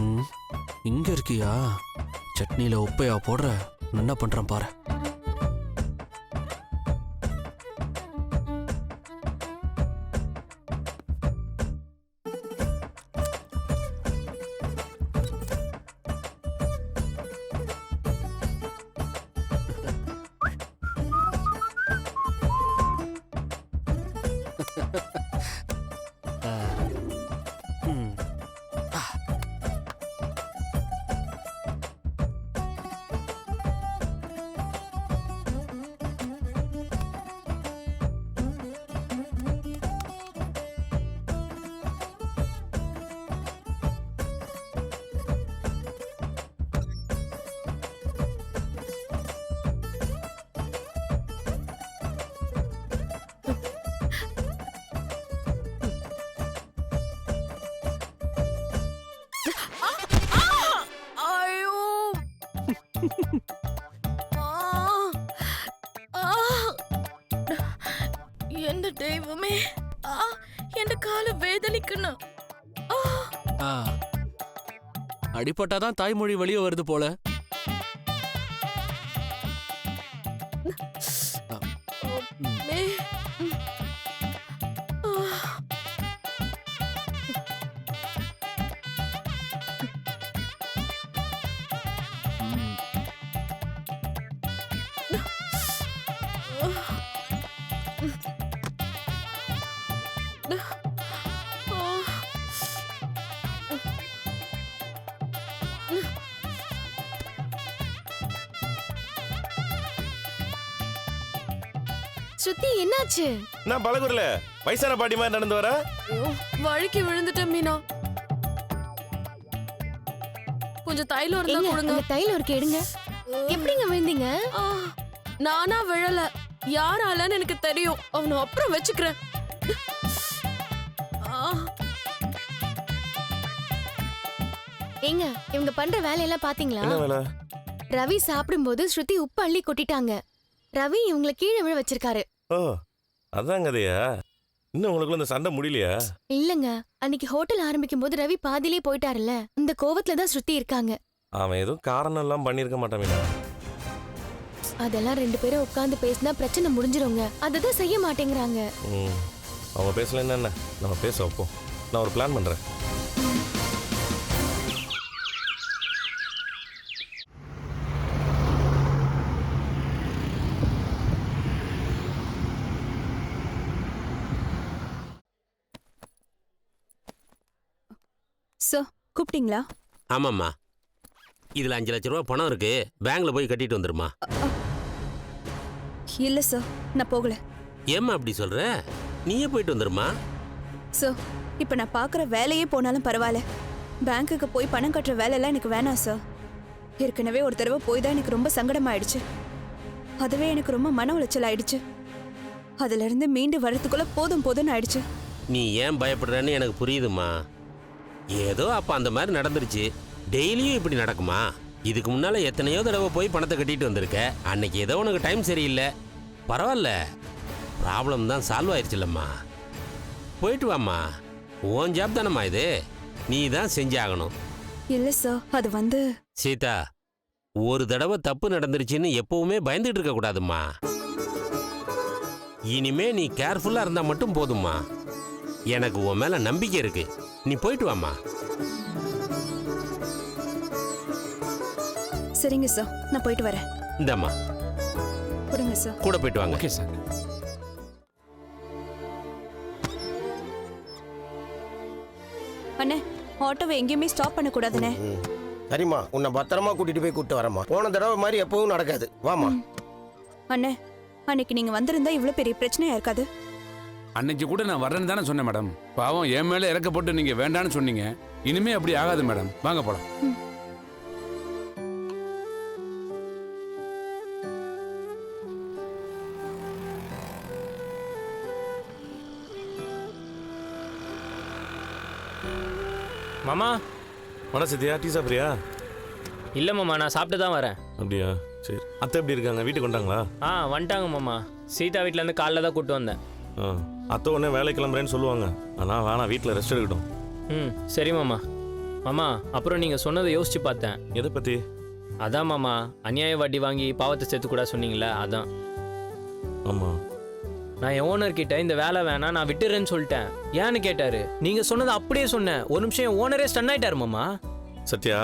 ம். இங்க இருக்கியா? சட்னியில உப்பையா போடுற? நான் என்ன பண்றேன் பாரு. എന്റെ കാല് വേദനിക്കുന്നു അടിപൊട്ടാ തായ്മൊഴി വെളിയെ വരുത് പോലെ ஸ்ருதி என்னாச்சு? நான் பழகுறல வயசான பாட்டி மாதிரி நடந்து வர. வழுக்கி விழுந்துட்டேன் மீனா. கொஞ்சம் தைலம் இருந்தா எங்க? கொடுங்க. தைலம் இருக்கு எடுங்க. எப்படிங்க விழுந்தீங்க? ஆ, நானா விழல. யாராலன்னு எனக்கு தெரியும். அவனை அப்புறம் வச்சுக்கிறேன். ஏங்க இவங்க பண்ற வேலையெல்லாம் பாத்தீங்களா? ரவி சாப்பிடும்போது ஸ்ருதி உப்பு அள்ளி கொட்டிட்டாங்க. ரவி இவங்களை கீழே விழ வச்சிருக்காரு. ஓ அதான் கதையா இன்னும் உங்களுக்குள்ள இந்த சண்டை முடியலையா? இல்லங்க அன்னைக்கு ஹோட்டல் ஆரம்பிக்கும் போது ரவி பாதியிலே போயிட்டாருல்ல இந்த கோவத்துல தான் ஸ்ருதி இருக்காங்க. அவன் எதுவும் காரணம் எல்லாம் பண்ணியிருக்க மாட்டான் மீனா. அதெல்லாம் ரெண்டு பேரும் உட்கார்ந்து பேசினா பிரச்சனை முடிஞ்சிருங்க. அததான் செய்ய மாட்டேங்கிறாங்க. ம் அவங்க பேசல என்ன? நம்ம பேச வைப்போம். நான் ஒரு பிளான் பண்றேன். கூப்பிட்டீங்களா? ஆமாம்மா. இதில் அஞ்சு லட்ச ரூபா பணம் இருக்கு. பேங்க்ல போய் கட்டிட்டு வந்துருமா. இல்ல சார் நான் போகல. ஏம்மா அப்படி சொல்ற? நீயே போயிட்டு வந்துருமா? சார் இப்போ நான் பார்க்குற வேலையே போனாலும் பரவாயில்ல. பேங்க்குக்கு போய் பணம் கட்டுற வேலையெல்லாம் எனக்கு வேணாம் சார் ஏற்கனவே ஒரு தடவை போய் தான் எனக்கு ரொம்ப சங்கடமாயிடுச்சு. அதுவே எனக்கு ரொம்ப மன உளைச்சல் ஆயிடுச்சு. அதுல இருந்து மீண்டு வரதுக்குள்ள போதும் போதும்னு ஆயிடுச்சு. நீ ஏன் பயப்படுறன்னு எனக்கு புரியுதுமா ஏதோ அப்போ அந்த மாதிரி நடந்துருச்சு. டெய்லியும் இப்படி நடக்குமா? இதுக்கு முன்னால எத்தனையோ தடவை போய் பணத்தை கட்டிட்டு வந்திருக்க. அன்னைக்கு ஏதோ உனக்கு டைம் சரியில்லை. பரவாயில்ல. ப்ராப்ளம் தான் சால்வ் ஆயிடுச்சுல்லம்மா போயிட்டு வாம்மா. உன் ஜாப் தானம்மா இது. நீ தான் செஞ்சாகணும். இல்ல சார் அது வந்து சீதா ஒரு தடவை தப்பு நடந்துருச்சுன்னு எப்பவுமே பயந்துட்டு இருக்க கூடாதும்மா. இனிமே நீ கேர்ஃபுல்லா இருந்தா மட்டும் போதும்மா. எனக்கு உன் மேல நம்பிக்கை இருக்கு. நீ போயிட்டு வாம்மா. சரிங்க சார் நான் போயிட்டு வரேன். இந்தாம்மா. கொடுங்க சார் கூட போயிட்டு வாங்க. ஓகே சார் அண்ணே ஆட்டோவை எங்கேயுமே ஸ்டாப் பண்ணக்கூடாதுண்ணே. சரிம்மா. உன்னை பத்திரமா கூட்டிட்டு போய் கூட்டு வரேம்மா. போன தடவை மாதிரி எப்பவும் நடக்காது. வாமா அண்ணே அன்னைக்கு நீங்க வந்திருந்தா இவ்வளவு பெரிய பிரச்சனையா இருக்காது. அன்னைக்கு கூட நான் வரேன்னு தானே சொன்னேன் மேடம். பாவம் என் மேல இறக்கப்பட்டு நீங்க வேண்டான்னு சொன்னீங்க. இனிமே அப்படி ஆகாது மேடம். வாங்க போலாம். மாமா? வட சத்யா டீ சாப்பிட்றியா? இல்லை மாமா நான் சாப்பிட்டு தான் வரேன். அப்படியா? சரி. அத்தை எப்படி இருக்காங்க? வீட்டுக்கு வந்தாங்களா ஆ வந்துட்டாங்க மாமா. சீதா வீட்டிலேருந்து காலைல தான் கூப்பிட்டு வந்தேன். ஆ. அத்தை உடனே வேலை கிளம்புறேன்னு சொல்லுவாங்க. ஆனால் வேணாம் வீட்டில் ரெஸ்ட் எடுக்கட்டும். ம் சரி மாமா. மாமா அப்புறம் நீங்கள் சொன்னதை யோசிச்சு பார்த்தேன். எதை பற்றி அதான் மாமா அநியாய வட்டி வாங்கி பாவத்தை சேர்த்துக்கூட சொன்னீங்களே அதான். ஆமாம் நான் என் ஓனர் கிட்ட இந்த வேலை வேணாம் நான் விட்டுறேன்னு சொல்லிட்டேன். ஏன்னு கேட்டாரு? நீங்க சொன்னதை அப்படியே சொன்னேன். ஒரு நிமிஷம் என் ஓனரே ஸ்டன் ஆயிட்டாரு மாமா. சத்யா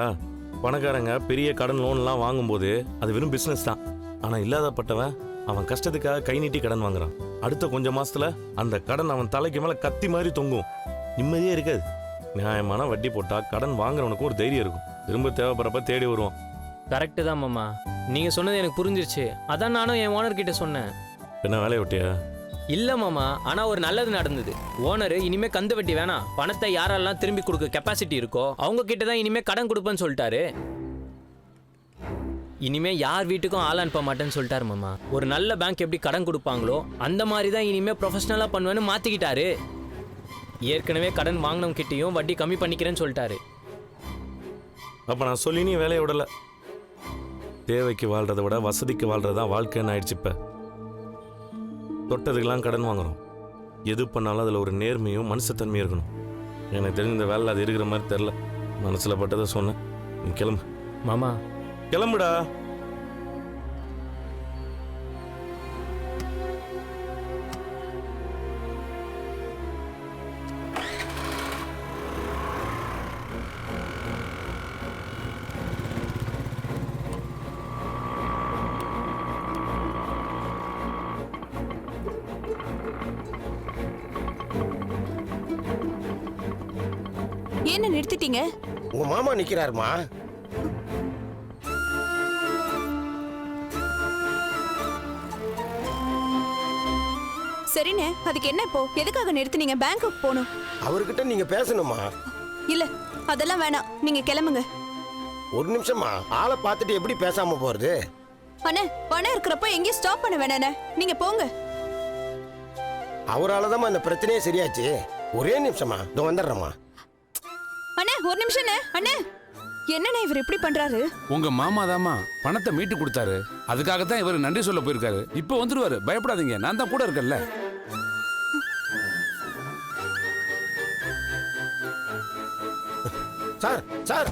பணக்காரங்க பெரிய கடன் லோன்லாம் வாங்கும்போது அது வெறும் பிஸ்னஸ் தான். ஆனால் இல்லாதப்பட்டவன் அவன் கஷ்டத்துக்காக கை நீட்டி கடன் வாங்குறான். அடுத்த கொஞ்ச மாசத்துல அந்த கடன் அவன் தலைக்கு மேலே கத்தி மாதிரி தொங்கும். நிம்மதியே இருக்காது. நியாயமான வட்டி போட்டா கடன் வாங்குறவனுக்கு ஒரு தைரியம் இருக்கும். திரும்ப தேவைப்படுறப்ப தேடி வருவான். கரெக்டு தான் மாமா. நீங்க சொன்னது எனக்கு புரிஞ்சிருச்சு. அதான் நானும் என் ஓனர் கிட்ட சொன்னேன். என்ன வேலையை விட்டியா? இல்ல மாமா. ஆனா ஒரு நல்லது நடந்தது. ஓனர் இனிமே கந்து வட்டி வேணாம். பணத்தை யாரெல்லாம் திரும்பி கொடுக்க கெப்பாசிட்டி இருக்கோ அவங்க கிட்ட தான் இனிமே கடன் கொடுப்பேன்னு சொல்லிட்டாரு. இனிமே யார் வீட்டுக்கும் ஆள் அனுப்ப மாட்டேன்னு சொல்லிட்டாரு மாமா. ஒரு நல்ல பேங்க் எப்படி கடன் கொடுப்பாங்களோ அந்த மாதிரி தான் இனிமே ப்ரொஃபஷனலா பண்ணுவேன்னு மாத்திக்கிட்டாரு. ஏற்கனவே கடன் வாங்கினவங்க கிட்டயும் வட்டி கம்மி பண்ணிக்கிறேன்னு சொல்லிட்டாரு. அப்போ நான் சொல்லி நீ வேலையை விடல. தேவைக்கு வாழ்றதை விட வசதிக்கு வாழ்றது தான் வாழ்க்கைன்னு ஆயிடுச்சு இப்போ. தொட்டதுக்கெல்லாம் கடன் வாங்குறோம். எது பண்ணாலும் அதில் ஒரு நேர்மையும் மனுஷத்தன்மையும் இருக்கணும். எனக்கு தெரிஞ்ச வேலை அது இருக்கிற மாதிரி தெரில மனசில் பட்டதை சொன்னேன். நீ கிளம்பு. மாமா கிளம்புடா. ஏன்னு நிறுத்திட்டீங்க? உங்க மாமா நிக்கிறாருமா? சரிண்ணே அதுக்கு என்ன இப்போ? எதுக்காக நிறுத்துனீங்க பேங்க்குக்கு போகணும்? அவர்கிட்ட நீங்க பேசணுமா? இல்ல அதெல்லாம் வேணாம். நீங்க கிளம்புங்க. ஒரு நிமிஷமா ஆளை பார்த்துட்டு எப்படி பேசாம போறது? அண்ணே பணம் இருக்கிறப்ப எங்கேயும் ஸ்டாப் பண்ண வேணாண்ணே நீங்க போங்க. அவரால தான் இந்த பிரச்சனையே சரியாச்சு. ஒரே நிமிஷமா இதோ வந்துடுறேம்மா. அண்ணே ஒரு நிமிஷம் அண்ணே என்னண்ணே இவர் இப்படி பண்றாரு? உங்க மாமா தாமா பணத்தை மீட்டு கொடுத்தாரு. அதுக்காகத்தான் இவர் நன்றி சொல்ல போயிருக்காரு. இப்போ வந்துருவாரு. பயப்படாதீங்க. நான் தான் கூட இருக்கேன்ல. சார் சார்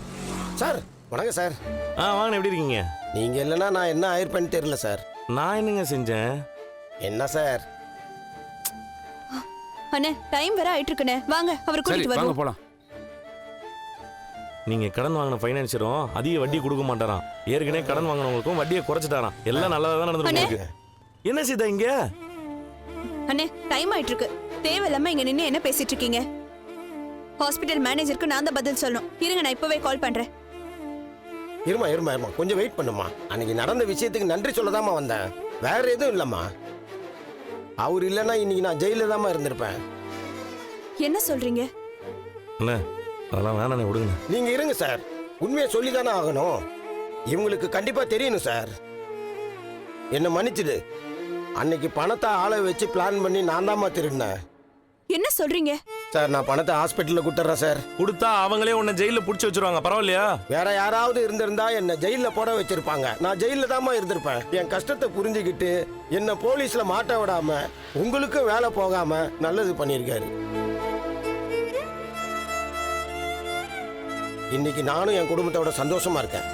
சார் வணக்கம் சார். ஆ வாங்க எப்படி இருக்கீங்க? நீங்க இல்லைன்னா நான் என்ன ஆயிருப்பேன்னு தெரியல சார். நான் என்னங்க செஞ்சேன்? என்ன சார்? அண்ணே டைம் வேற ஆயிட்டு இருக்குண்ணே வாங்க அவர் சரி கூட்டிட்டு வாங்க வருவோம். போலாம். நீங்க கடன் வாங்கின ஃபைனான்சியரும் அதிக வட்டி கொடுக்க மாட்டாராம். ஏற்கனவே கடன் வாங்கினவங்களுக்கும் வட்டியை குறைச்சிட்டாராம். எல்லாம் நல்லதா தான் நடந்து அண்ணே. இருக்கு. என்ன சீதா இங்க? அண்ணே டைம் ஆயிட்டு இருக்கு தேவையில்லாம இங்க நின்னு என்ன பேசிட்டு இருக்கீங்க ஹாஸ்பிட்டல் மேனேஜருக்கு நான் தான் பதில் சொல்லணும். இருங்க நான் இப்பவே கால் பண்றேன். இருமா இருமா இருமா. கொஞ்சம் வெயிட் பண்ணுமா. அன்னைக்கு நடந்த விஷயத்துக்கு நன்றி சொல்லதாம்மா வந்தேன். வேற எதுவும் இல்லைம்மா. அவர் இல்லைன்னா இன்னைக்கு நான் ஜெயில தாம்மா இருந்திருப்பேன். என்ன சொல்றீங்க? அண்ணே அதெல்லாம் வேணாண்ணே விடுங்க. நீங்க இருங்க சார். உண்மையை சொல்லி தானே ஆகணும். இவங்களுக்கு கண்டிப்பா தெரியணும் சார். என்ன மன்னிச்சிடு. அன்னைக்கு பணத்தை ஆளை வச்சு பிளான் பண்ணி நான் தாம்மா திருடினேன். என்ன சொல்றீங்க? சார் நான் பணத்தை ஹாஸ்பிட்டலில் கொடுத்துட்றேன் சார். கொடுத்தா அவங்களே உன்னை ஜெயில புடிச்சு வச்சிருவாங்க. பரவாயில்லையா? வேற யாராவது இருந்திருந்தா என்ன ஜெயில போட வச்சிருப்பாங்க. நான் ஜெயில தாம்மா இருந்திருப்பேன். என் கஷ்டத்தை புரிஞ்சுக்கிட்டு என்ன போலீஸ்ல மாட்ட விடாம உங்களுக்கும் வேலை போகாம நல்லது பண்ணியிருக்காரு. இன்னைக்கு நானும் என் குடும்பத்தோட சந்தோஷமா இருக்கேன்.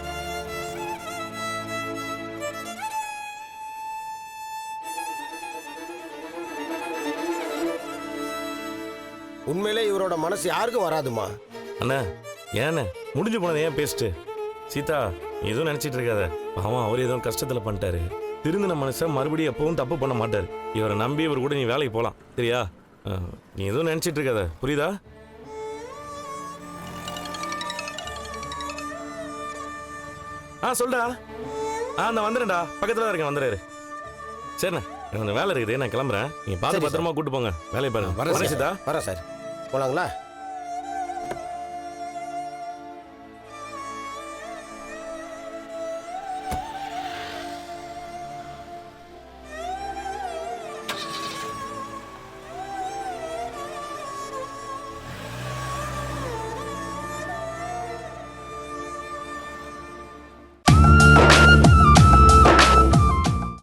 உண்மையிலே இவரோட மனசு யாருக்கும் வராதுமா. அண்ணா ஏண்ணே முடிஞ்சு போனது ஏன் பேசிட்டு? சீதா நீ எதுவும் நினைச்சிட்டு இருக்காத. அவன் அவர் ஏதோ கஷ்டத்துல பண்ணிட்டாரு. திருந்தின மனுஷன் மறுபடியும் எப்பவும் தப்பு பண்ண மாட்டார். இவரை நம்பி இவர் கூட நீ வேலைக்கு போகலாம் சரியா? அஹ், நீ எதுவும் நினைச்சிட்டு இருக்காத. புரியுதா? ஆ சொல்டா. ஆ நான் வந்துடுறேன்டா. பக்கத்துல தான் இருக்கேன் வந்துடுறாரு. சரிண்ணே எனக்கு கொஞ்சம் வேலை இருக்குது. நான் கிளம்புறேன். நீங்க பார்த்து சரி, பத்திரமா கூட்டு போங்க. வேலையை பாருங்க. வரேன் வரேன் சீதா. வரேன் சார். 我啷个啦